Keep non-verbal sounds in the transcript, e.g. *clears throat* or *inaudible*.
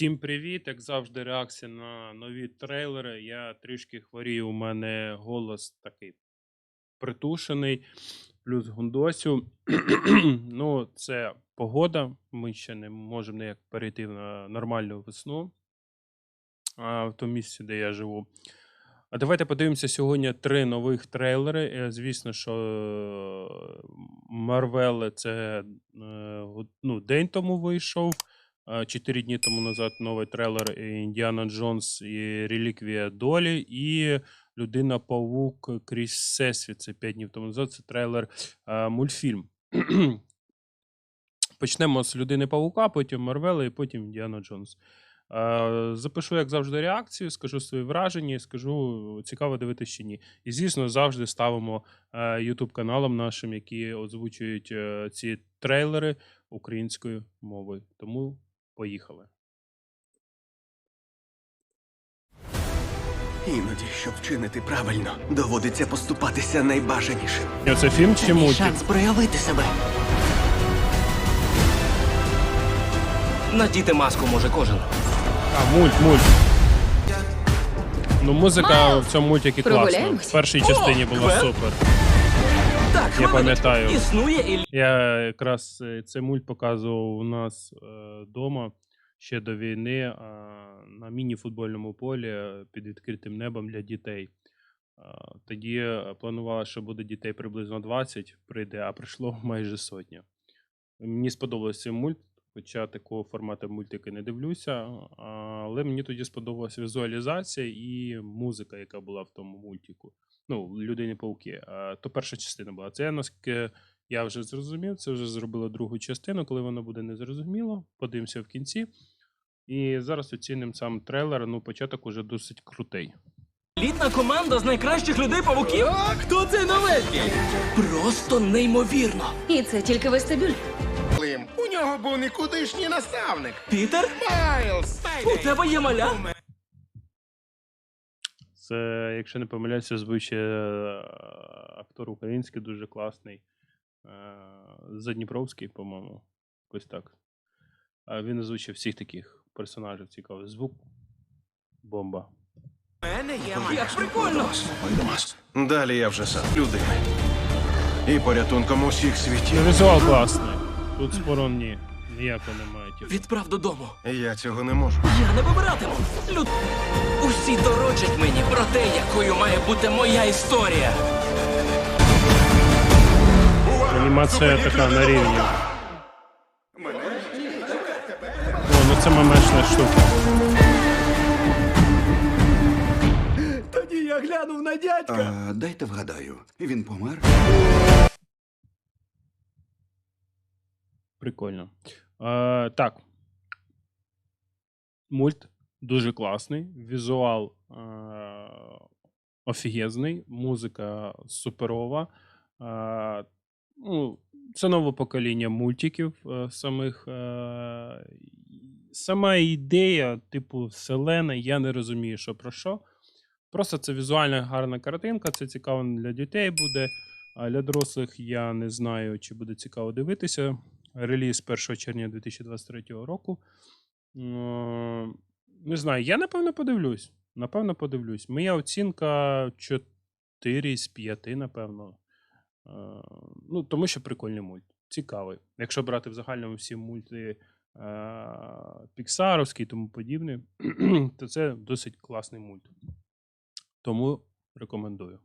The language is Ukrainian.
Всім привіт! Як завжди, реакція на нові трейлери. Я трішки хворію, у мене голос такий притушений, плюс гундосю. *clears throat* ну, це погода. Ми ще не можемо ніяк перейти на нормальну весну а, в тому місці, де я живу. А давайте подивимося сьогодні три нових трейлери. Е, Звісно, що Марвел це е, ну, день тому вийшов. А, Чотири дні тому назад новий трейлер Індіана Джонс і Реліквія Долі. І Людина Павук крізь Всесвіт. Це п'ять днів тому назад. Це трейлер мультфільм. *clears throat* Почнемо з людини Павука, потім Марвела і потім Індіана Джонс. Е, Запишу, як завжди, реакцію, скажу свої враження, скажу, цікаво дивитися чи ні. І, звісно, завжди ставимо е, YouTube каналам нашим, які озвучують е, ці трейлери українською мовою. Тому поїхали. Іноді, щоб вчинити правильно, доводиться поступатися найбажанішим. Це фільм чи мультик? шанс проявити себе. Надіти маску може кожен. А, мульт, мульт. Ну, музика в цьому мультикі класна. В першій частині була супер. Я пам'ятаю. Існує Я якраз е, цей мульт показував у нас вдома ще до війни а, на міні-футбольному полі е, під відкритим небом для дітей. Тоді е, планувала, що буде дітей приблизно 20 прийде, а прийшло *laughs* майже сотня. Мені сподобався цей мульт, хоча такого формату мультики не дивлюся. Але мені тоді сподобалася візуалізація і музика, яка була в тому мультику. Ну, людині пауки. То перша частина була. Це наскільки я вже зрозумів, це вже зробили другу частину, коли воно буде незрозуміло. Подивимося в кінці. І зараз оцінимо сам трейлер. Ну, початок уже досить крутий. елітна команда з найкращих людей павуків. Хто цей новенький? Просто неймовірно. І це тільки вестибюль. Нього був нікудишній наставник. Пітер, Майлз. у тебе є маля? Це, якщо не помиляюся, озвучує е, актор український, дуже класний. е, Задніпровський, по-моєму. Ось так. А Він озвучив всіх таких персонажів цікавий. Звук. Бомба. Як прикольно. Далі я вже сам людини. І порятунком усіх світів. візуал класний. Тут спору ні. Ніякого немає. Типу. Відправ додому. Я цього не можу. Я не вибиратиму. Люд... Усі дорочать мені про те, якою має бути моя історія. Анімація така на рівні. О, ну це мемешна штука. Тоді я глянув на дядька. А, дайте вгадаю, він помер? Прикольно. Е, так. Мульт дуже класний. Візуал е, офігезний, музика суперова. Е, ну, це нове покоління мультиків е, самих. Е, сама ідея, типу, вселена, я не розумію, що про що. Просто це візуальна гарна картинка, це цікаво для дітей буде. А для дорослих я не знаю, чи буде цікаво дивитися. Реліз 1 червня 2023 року. Не знаю, я напевно подивлюсь. Напевно, подивлюсь. Моя оцінка 4 з 5, напевно. Е, Ну, тому що прикольний мульт. Цікавий. Якщо брати в загальному всі мульти е, Піксаровські і тому подібне, *clears throat* то це досить класний мульт. Тому рекомендую.